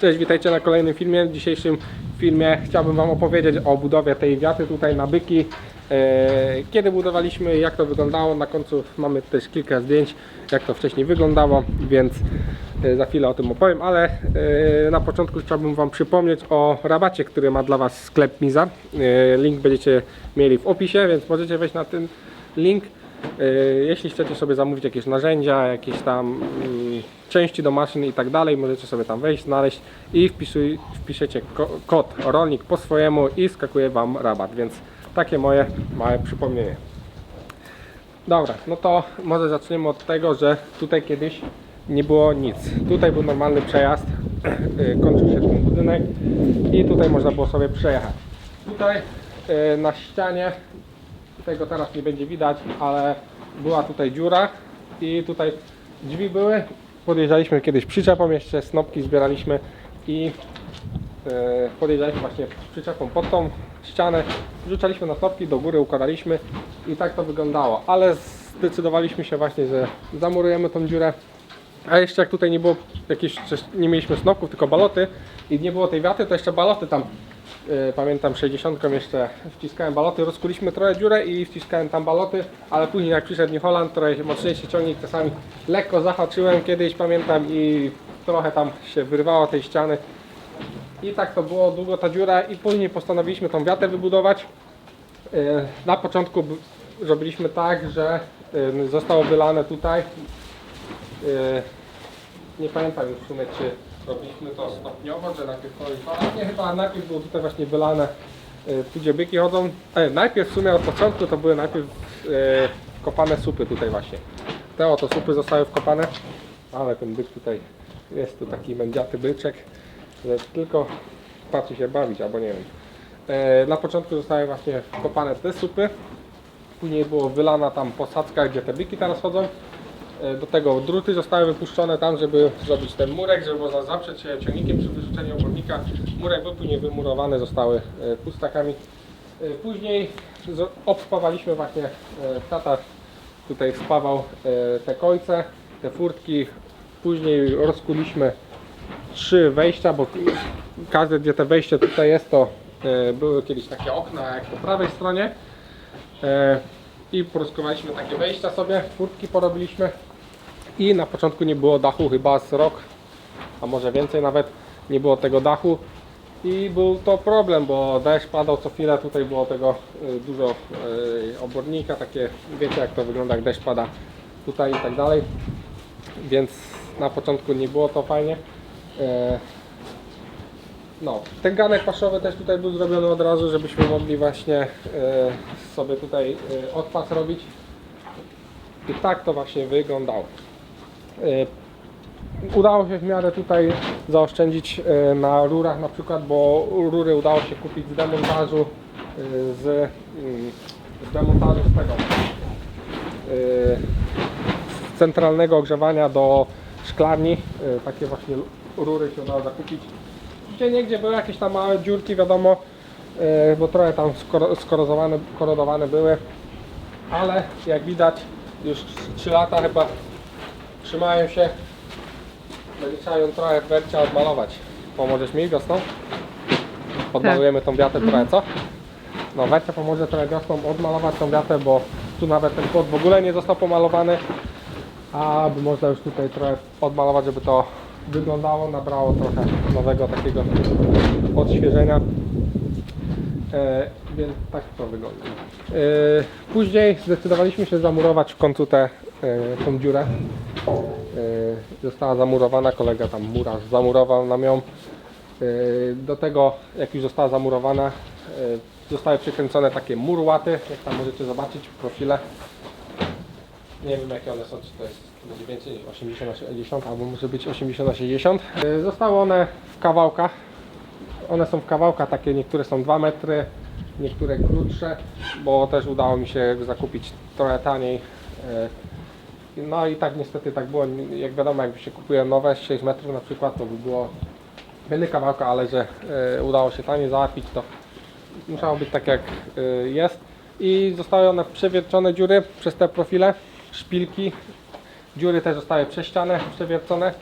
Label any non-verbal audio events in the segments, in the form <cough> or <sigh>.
Cześć, witajcie na kolejnym filmie. W dzisiejszym filmie chciałbym Wam opowiedzieć o budowie tej wiaty tutaj na byki. E, Kiedy budowaliśmy, jak to wyglądało. Na końcu mamy też kilka zdjęć, jak to wcześniej wyglądało, więc e, za chwilę o tym opowiem, ale e, na początku chciałbym Wam przypomnieć o rabacie, który ma dla Was sklep Miza. Link będziecie mieli w opisie, więc możecie wejść na ten link. Jeśli chcecie sobie zamówić jakieś narzędzia, jakieś tam mm, części do maszyn i tak dalej, możecie sobie tam wejść, znaleźć i wpisuj, wpiszecie ko- kod rolnik po swojemu i skakuje Wam rabat, więc takie moje małe przypomnienie. Dobra, no to może zaczniemy od tego, że tutaj kiedyś nie było nic. Tutaj był normalny przejazd, <clears throat> y, kończył się ten budynek i tutaj można było sobie przejechać. Tutaj y, na ścianie, tego teraz nie będzie widać, ale była tutaj dziura i tutaj drzwi były. Podjeżdżaliśmy kiedyś przyczepą, jeszcze snopki zbieraliśmy i e, podjeżdżaliśmy właśnie przyczepą pod tą ścianę, wrzucaliśmy na stopki, do góry układaliśmy i tak to wyglądało, ale zdecydowaliśmy się właśnie, że zamurujemy tą dziurę. A jeszcze jak tutaj nie było jakieś, nie mieliśmy snopków, tylko baloty i nie było tej wiaty, to jeszcze baloty tam pamiętam 60 jeszcze wciskałem baloty, rozkuliśmy trochę dziurę i wciskałem tam baloty, ale później jak przyszedł New Holland, trochę mocniejszy ciągnik, czasami lekko zahaczyłem kiedyś pamiętam i trochę tam się wyrwało tej ściany i tak to było długo ta dziura i później postanowiliśmy tą wiatę wybudować. E, Na początku zrobiliśmy tak, że e, zostało wylane tutaj. Nie pamiętam już w sumie czy robiliśmy to stopniowo, że najpierw kolej Nie, chyba najpierw było tutaj właśnie wylane tu gdzie byki chodzą. E, najpierw w sumie od początku to były najpierw e, wkopane supy tutaj właśnie. Te oto supy zostały wkopane, ale ten byk tutaj jest tu taki mędziaty byczek, że tylko patrzy się bawić, albo nie wiem. E, na początku zostały właśnie wkopane te supy, później było wylana tam posadzka, gdzie te byki teraz chodzą. E, Do tego druty zostały wypuszczone tam, żeby zrobić ten murek, żeby można zaprzeć się ciągnikiem przy wyrzuceniu obornika. Murek był później wymurowany, zostały e, pustakami. E, Później obspawaliśmy właśnie, tata tutaj spawał te końce, te furtki. Później rozkuliśmy trzy wejścia, bo każde gdzie te wejście tutaj jest, to były kiedyś takie okna jak po prawej stronie. I poroskowaliśmy takie wejścia sobie, furtki porobiliśmy. I na początku nie było dachu, chyba z rok, a może więcej nawet, nie było tego dachu. I był to problem, bo deszcz padał co chwilę, tutaj było tego y, dużo y, obornika, takie, wiecie jak to wygląda, jak deszcz pada tutaj i tak dalej. Więc na początku nie było to fajnie. E, No, ten ganek paszowy też tutaj był zrobiony od razu, żebyśmy mogli właśnie sobie tutaj odpas robić. I tak to właśnie wyglądało. E, Udało się w miarę tutaj zaoszczędzić e, na rurach na przykład, bo rury udało się kupić z demontażu e, z, mm, z demontażu z tego z centralnego ogrzewania do szklarni. Takie właśnie rury się udało zakupić. Gdzie niegdzie były jakieś tam małe dziurki, wiadomo, bo trochę tam skoro- skorozowane, korodowane były, ale jak widać już 3 lata chyba trzymają się. Będzie trzeba ją trochę wercia odmalować. Pomożesz mi wiosną? Odmalujemy tą wiatę trochę, co? No Wercia pomoże trochę wiosną odmalować tą wiatę, bo tu nawet ten płot w ogóle nie został pomalowany. A by można już tutaj trochę odmalować, żeby to wyglądało, nabrało trochę nowego takiego odświeżenia. E, więc tak to wygląda. E, później zdecydowaliśmy się zamurować w końcu tę e, tą dziurę. E, została zamurowana, kolega tam murarz zamurował nam ją. E, do tego jak już została zamurowana e, zostały przykręcone takie murłaty, jak tam możecie zobaczyć w profile. Nie wiem jakie one są, czy to jest będzie więcej niż 80 na 70 albo może być 80 na 60. E, Zostały one w kawałkach. One są w kawałkach, takie niektóre są 2 metry, niektóre krótsze, bo też udało mi się zakupić trochę taniej. No i tak niestety tak było, jak wiadomo jakby się kupuje nowe 6 metrów na przykład, to by było mniej kawałka, ale że e, udało się taniej załatwić, to musiało być tak jak e, jest. I zostały one przewiercone dziury przez te profile, szpilki. Dziury też zostały prześciane, przewiercone.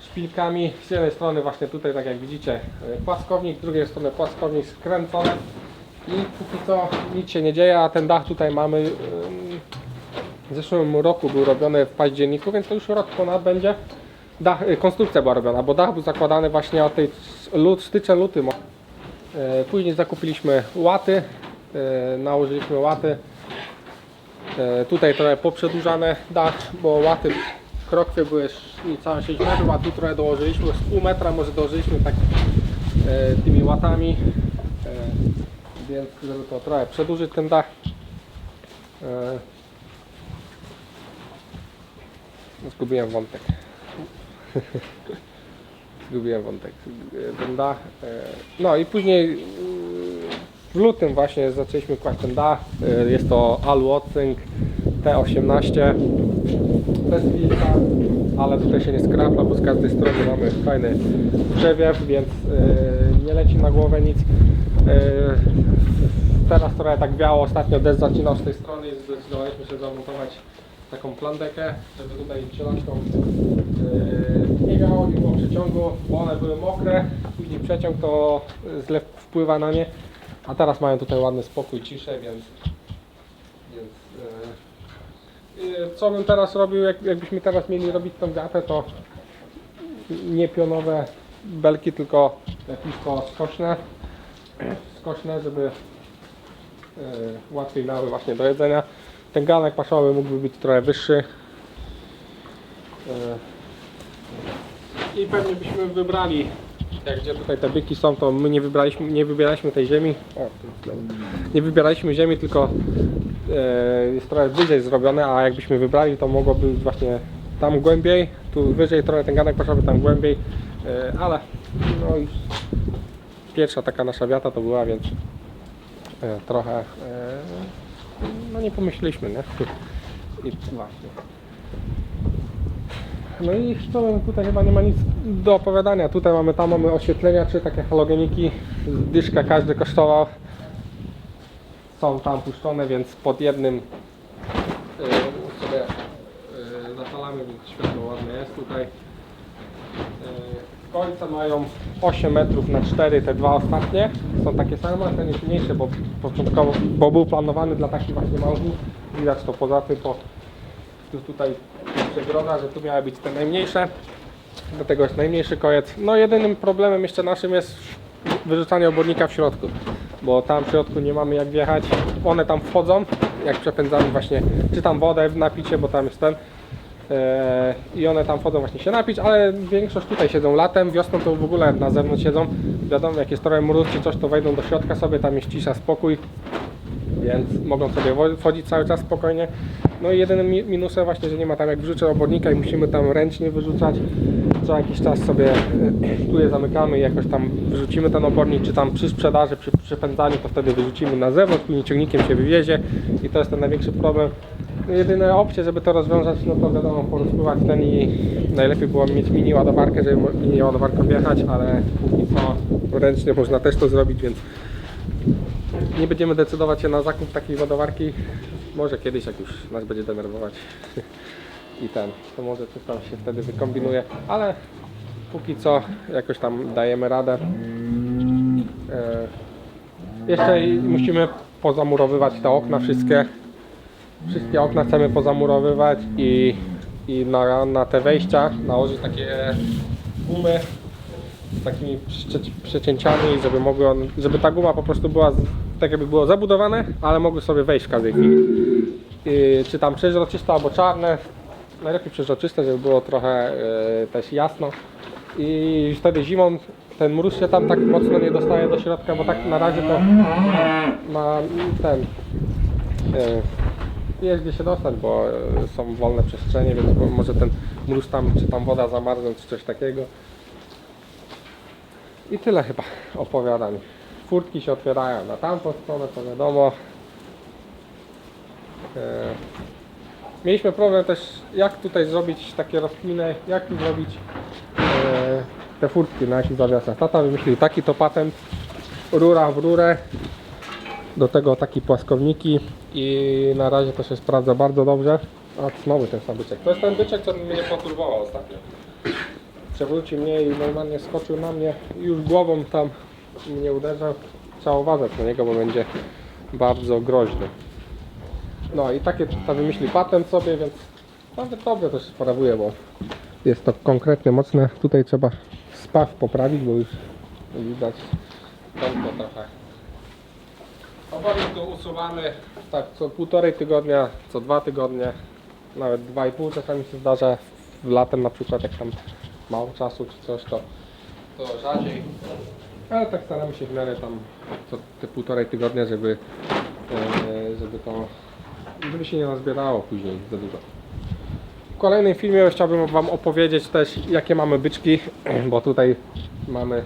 szpilkami. Z jednej strony właśnie tutaj, tak jak widzicie, e, płaskownik, z drugiej strony płaskownik skręcony. I póki co nic się nie dzieje, a ten dach tutaj mamy ym, w zeszłym roku był robiony w październiku, więc to już rok ponad będzie. Dach, y, konstrukcja była robiona, bo dach był zakładany właśnie od tej lut, styczeń, lutym. E, Później zakupiliśmy łaty, e, nałożyliśmy łaty. E, Tutaj trochę poprzedłużane dach, bo łaty krokwy były niecałe 6 metrów, a tu trochę dołożyliśmy z pół metra, może dołożyliśmy tak tymi łatami. Więc żeby to trochę przedłużyć ten dach. E, no, Zgubiłem wątek. <laughs> Zgubiłem wątek. Ten dach. e, No i później w lutym właśnie zaczęliśmy kłaść ten dach. E, Jest to Aluocynk T18. Bez wilka, ale tutaj się nie skrapla, bo z każdej strony mamy fajny przewiew, więc e, nie leci na głowę nic. Teraz trochę tak biało, ostatnio deszcz zaczynał z tej strony i zdecydowaliśmy się zamontować taką plandekę, żeby tutaj przelaczką yy, nie biało, nie było przeciągu, bo one były mokre, później przeciąg to zlew wpływa na nie, a teraz mają tutaj ładny spokój, ciszę, więc, więc yy, yy, co bym teraz robił, jak, jakbyśmy teraz mieli robić tą wiatę, to nie pionowe belki, tylko lepisko skośne, skośne, żeby łatwiej dały właśnie do jedzenia. Ten ganek paszowy mógłby być trochę wyższy. Yy, I pewnie byśmy wybrali, jak gdzie tutaj te byki są, to my nie wybraliśmy, nie wybieraliśmy tej ziemi. O, nie wybieraliśmy ziemi, tylko yy, jest trochę wyżej zrobione, a jakbyśmy wybrali, to mogłoby być właśnie tam głębiej, tu wyżej trochę ten ganek paszowy, tam głębiej, yy, ale no już pierwsza taka nasza wiata to była, więc e, trochę e, no nie pomyśleliśmy, nie? I właśnie. No i co, tutaj chyba nie ma nic do opowiadania. Tutaj mamy, tam mamy oświetlenia, trzy takie halogeniki. Dyszka każdy kosztował. Są tam puszczone, więc pod jednym e, sobie e, zapalamy, więc światło ładne jest tutaj. Końce mają 8 metrów na 4, te dwa ostatnie są takie same, ten jest mniejszy, bo początkowo, bo był planowany dla takich właśnie małżów. Widać to poza tym, po tu tutaj przegroda, że tu miały być te najmniejsze. Dlatego jest najmniejszy koniec. No jedynym problemem jeszcze naszym jest wyrzucanie obornika w środku, bo tam w środku nie mamy jak wjechać. One tam wchodzą, jak przepędzamy właśnie, czy tam wodę w napicie, bo tam jest ten. Eee, i one tam wchodzą właśnie się napić, ale większość tutaj siedzą latem, wiosną to w ogóle na zewnątrz siedzą. Wiadomo, jak jest trochę mróz czy coś, to wejdą do środka sobie, tam jest cisza, spokój, więc mogą sobie wchodzić cały czas spokojnie. No i jedynym mi- minusem właśnie, że nie ma tam jak wrzucę obornika i musimy tam ręcznie wyrzucać. Co jakiś czas sobie e, tu je zamykamy i jakoś tam wrzucimy ten obornik, czy tam przy sprzedaży, przy przepędzaniu, to wtedy wyrzucimy na zewnątrz, później ciągnikiem się wywiezie i to jest ten największy problem. Jedyne opcje, żeby to rozwiązać, no to wiadomo, porozpływać ten i najlepiej było mieć mini ładowarkę, żeby mini ładowarką wjechać, ale póki co ręcznie można też to zrobić, więc nie będziemy decydować się na zakup takiej ładowarki. Może kiedyś, jak już nas będzie denerwować <laughs> i ten, to może coś tam się wtedy wykombinuje, ale póki co jakoś tam dajemy radę. E, jeszcze musimy pozamurowywać te okna wszystkie. Wszystkie okna chcemy pozamurowywać i, i na, na te wejścia nałożyć takie gumy z takimi przecięciami, żeby mogły on, żeby ta guma po prostu była tak jakby było zabudowane, ale mogły sobie wejść w każdej. I, czy tam przeźroczyste albo czarne. Najlepiej przeźroczyste, żeby było trochę e, też jasno. I wtedy zimą ten mróz się tam tak mocno nie dostaje do środka, bo tak na razie to ma ten e, jest gdzie się dostać, bo e, są wolne przestrzenie, więc mo- może ten mróz tam, czy tam woda zamarznąć, czy coś takiego. I tyle chyba opowiadań. Furtki się otwierają na tamtą stronę, to wiadomo. E, Mieliśmy problem też, jak tutaj zrobić takie rozkminy, jak tu zrobić e, te furtki na jakichś zawiasach. Tata wymyślił taki to patent, rura w rurę, do tego taki płaskowniki i na razie to się sprawdza bardzo dobrze. A znowu ten sam byczek. To jest ten byczek, co mnie poturbował ostatnio. przewrócił mnie i normalnie skoczył na mnie i już głową tam mnie uderzał. Trzeba uważać na niego, bo będzie bardzo groźny. No i takie tam wymyśli patent sobie, więc nawet dobrze też sprawuje, bo jest to konkretnie mocne. Tutaj trzeba spaw poprawić, bo już widać tętno trochę. Obornik tu usuwamy tak co półtorej tygodnia, co dwa tygodnie, nawet dwa i pół czasami się zdarza. W latem na przykład jak tam mało czasu czy coś to, to rzadziej. Ale tak staramy się w miarę tam co te półtorej tygodnia, żeby, e, żeby to żeby się nie nazbierało później za dużo. W kolejnym filmie chciałbym Wam opowiedzieć też jakie mamy byczki, <clears throat> bo tutaj mamy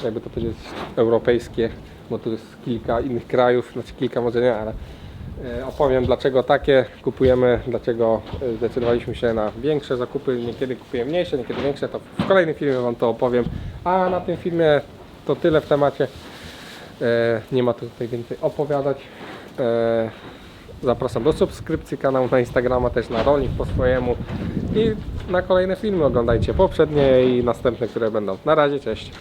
e, jakby to powiedzieć europejskie, bo tu jest kilka innych krajów, znaczy kilka może nie, ale e, opowiem dlaczego takie kupujemy, dlaczego e, zdecydowaliśmy się na większe zakupy, niekiedy kupuję mniejsze, niekiedy większe, to w kolejnym filmie Wam to opowiem, a na tym filmie to tyle w temacie, e, nie ma tu tutaj więcej opowiadać. Zapraszam do subskrypcji kanału na Instagrama, też na rolnik po swojemu i na kolejne filmy oglądajcie poprzednie i następne, które będą. Na razie, cześć.